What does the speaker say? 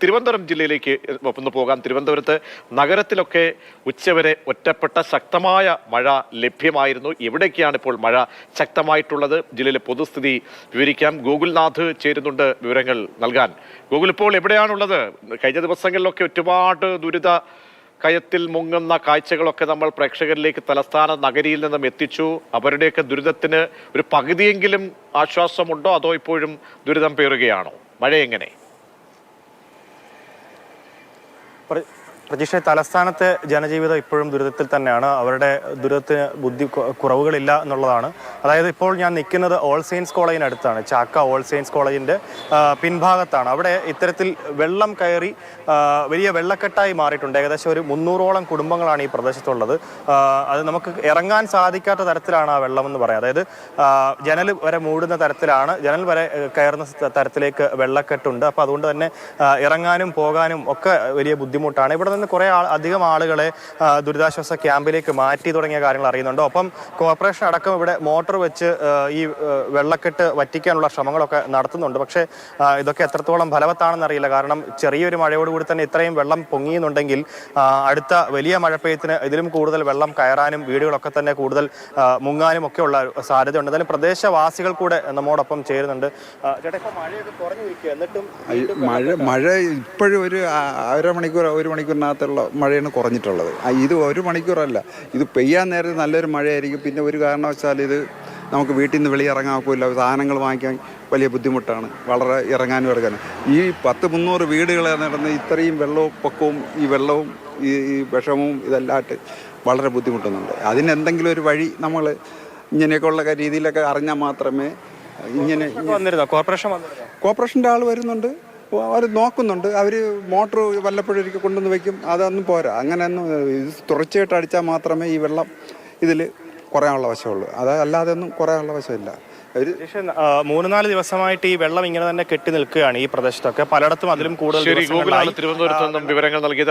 തിരുവനന്തപുരം ജില്ലയിലേക്ക് ഒന്ന് പോകാം. തിരുവനന്തപുരത്ത് നഗരത്തിലൊക്കെ ഉച്ചവരെ ഒറ്റപ്പെട്ട ശക്തമായ മഴ ലഭ്യമായിരുന്നു. എവിടേക്കാണ് ഇപ്പോൾ മഴ ശക്തമായിട്ടുള്ളത്? ജില്ലയിലെ പൊതുസ്ഥിതി വിവരിക്കാം. ഗോകുൽനാഥ് ചേരുന്നുണ്ട് വിവരങ്ങൾ നൽകാൻ. ഗോകുൽ ഇപ്പോൾ എവിടെയാണുള്ളത്? കഴിഞ്ഞ ദിവസങ്ങളിലൊക്കെ ഒരുപാട് ദുരിത കയത്തിൽ മുങ്ങുന്ന കാഴ്ചകളൊക്കെ നമ്മൾ പ്രേക്ഷകരിലേക്ക് തലസ്ഥാന നഗരിയിൽ നിന്നും എത്തിച്ചു. അവരുടെയൊക്കെ ദുരിതത്തിന് ഒരു പകുതിയെങ്കിലും ആശ്വാസമുണ്ടോ? അതോ ഇപ്പോഴും ദുരിതം പേറുകയാണോ? മഴ പ്ര- പ്രതീക്ഷ തലസ്ഥാനത്തെ ജനജീവിതം ഇപ്പോഴും ദുരിതത്തിൽ തന്നെയാണ്. അവരുടെ ദുരിതത്തിന് ബുദ്ധി കുറവുകളില്ല എന്നുള്ളതാണ്. അതായത് ഇപ്പോൾ ഞാൻ നിൽക്കുന്നത് ഓൾ സെയിൻസ് കോളേജിനടുത്താണ് ചാക്ക ഓൾ സെയിൻസ് കോളേജിന്റെ പിൻഭാഗത്താണ്. അവിടെ ഇത്തരത്തിൽ വെള്ളം കയറി വലിയ വെള്ളക്കെട്ടായി മാറിയിട്ടുണ്ട്. ഏകദേശം ഒരു മുന്നൂറോളം കുടുംബങ്ങളാണ് ഈ പ്രദേശത്തുള്ളത്. അത് നമുക്ക് ഇറങ്ങാൻ സാധിക്കാത്ത തരത്തിലാണ് ആ വെള്ളം എന്ന് പറയാം. അതായത് ജനൽ വരെ മൂടുന്ന തരത്തിലാണ് ജനൽ വരെ കയറുന്ന തരത്തിലേക്ക് വെള്ളക്കെട്ടുണ്ട്. അപ്പോൾ അതുകൊണ്ട് തന്നെ ഇറങ്ങാനും പോകാനും ഒക്കെ വലിയ ബുദ്ധിമുട്ടാണ്. ഇവിടെ നിന്ന് കുറേ ആൾ അധികം ആളുകളെ ദുരിതാശ്വാസ ക്യാമ്പിലേക്ക് മാറ്റി തുടങ്ങിയ കാര്യങ്ങൾ അറിയുന്നുണ്ട്. ഒപ്പം കോർപ്പറേഷൻ അടക്കം ഇവിടെ മോട്ടോർ വെച്ച് ഈ വെള്ളക്കെട്ട് വറ്റിക്കാനുള്ള ശ്രമങ്ങളൊക്കെ നടത്തുന്നുണ്ട്. പക്ഷേ ഇതൊക്കെ എത്രത്തോളം ഫലവത്താണെന്ന് അറിയില്ല കാരണം ചെറിയൊരു മഴയോടുകൂടി തന്നെ ഇത്രയും വെള്ളം പൊങ്ങിയെന്നുണ്ടെങ്കിൽ അടുത്ത വലിയ മഴ പെയ്യത്തിന് ഇതിലും കൂടുതൽ വെള്ളം കയറാനും വീടുകളൊക്കെ തന്നെ കൂടുതൽ മുങ്ങാനും ഒക്കെ ഉള്ള സാധ്യതയുണ്ട്. എന്തായാലും പ്രദേശവാസികൾ കൂടെ നമ്മോടൊപ്പം ചേരുന്നുണ്ട്. മഴയൊക്കെ എന്നിട്ടും മഴ മഴ ഇപ്പോഴും ഒരു അരമണിക്കൂർ ഒരു മണിക്കൂറിനകത്തുള്ള മഴയാണ് കുറഞ്ഞിട്ടുള്ളത്. ഇത് ഒരു മണിക്കൂറല്ല. ഇത് പെയ്യാൻ നേരത്തെ നല്ലൊരു മഴയായിരിക്കും. പിന്നെ ഒരു കാരണവശാൽ ഇത് നമുക്ക് വീട്ടിൽ നിന്ന് വെളിയിറങ്ങാക്കില്ല സാധനങ്ങൾ വാങ്ങിക്കാൻ വലിയ ബുദ്ധിമുട്ടാണ്. വളരെ ഇറങ്ങാനും ഇറങ്ങാനും ഈ പത്ത് മുന്നൂറ് വീടുകളെ നടന്ന് ഇത്രയും വെള്ളവും പൊക്കവും ഈ വെള്ളവും ഈ ഈ വിഷമവും ഇതെല്ലാമായിട്ട് വളരെ ബുദ്ധിമുട്ടുന്നുണ്ട്. അതിനെന്തെങ്കിലും ഒരു വഴി നമ്മൾ ഇങ്ങനെയൊക്കെയുള്ള രീതിയിലൊക്കെ അറിഞ്ഞാൽ മാത്രമേ ഇങ്ങനെ കോർപ്പറേഷൻ കോർപ്പറേഷന്റെ ആൾ വരുന്നുണ്ട്. അവർ നോക്കുന്നുണ്ട്. അവർ മോട്ടർ വല്ലപ്പോഴും ഒരിക്കൽ കൊണ്ടുവന്ന് വയ്ക്കും അതൊന്നും പോരാ. അങ്ങനെയൊന്നും ഇത് തുടർച്ചയായിട്ട് അടിച്ചാൽ മാത്രമേ ഈ വെള്ളം ഇതിൽ കുറയാനുള്ള വശമുള്ളൂ. അത് അല്ലാതെ ഒന്നും കുറയാനുള്ള വശമില്ല. മൂന്ന് നാല് ദിവസമായിട്ട് ഈ വെള്ളം ഇങ്ങനെ തന്നെ കെട്ടി നിൽക്കുകയാണ് ഈ പ്രദേശത്തൊക്കെ. പലയിടത്തും അതിലും കൂടുതൽ വിവരങ്ങൾ നൽകിയത്.